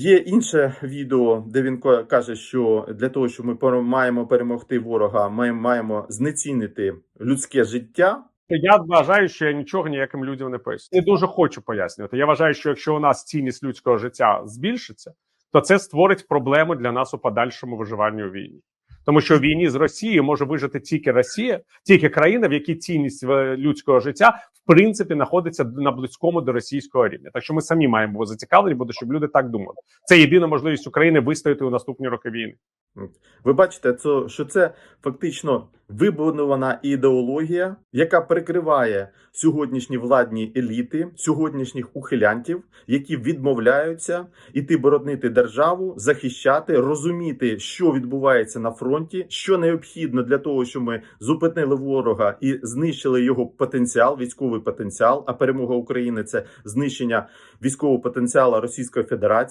Є інше відео, де він каже, що для того, щоб ми маємо перемогти ворога, ми маємо знецінити людське життя. Я вважаю, що я нічого ніяким людям не поясню. Не дуже хочу пояснювати. Я вважаю, що якщо у нас цінність людського життя збільшиться, то це створить проблему для нас у подальшому виживанні у війні. Тому що в війні з Росією може вижити тільки Росія, тільки країна, в якій цінність е, людського життя в принципі знаходиться на близькому до російського рівня. Так що ми самі маємо зацікавлені, бо щоб люди так думали. Це єдина можливість України вистояти у наступні роки війни. Ви бачите, що це фактично вибудована ідеологія, яка прикриває сьогоднішні владні еліти, сьогоднішніх ухилянтів, які відмовляються іти боронити державу, захищати, розуміти, що відбувається на фронті, що необхідно для того, щоб ми зупинили ворога і знищили його потенціал, військовий потенціал. А перемога України це знищення військового потенціалу Російської Федерації.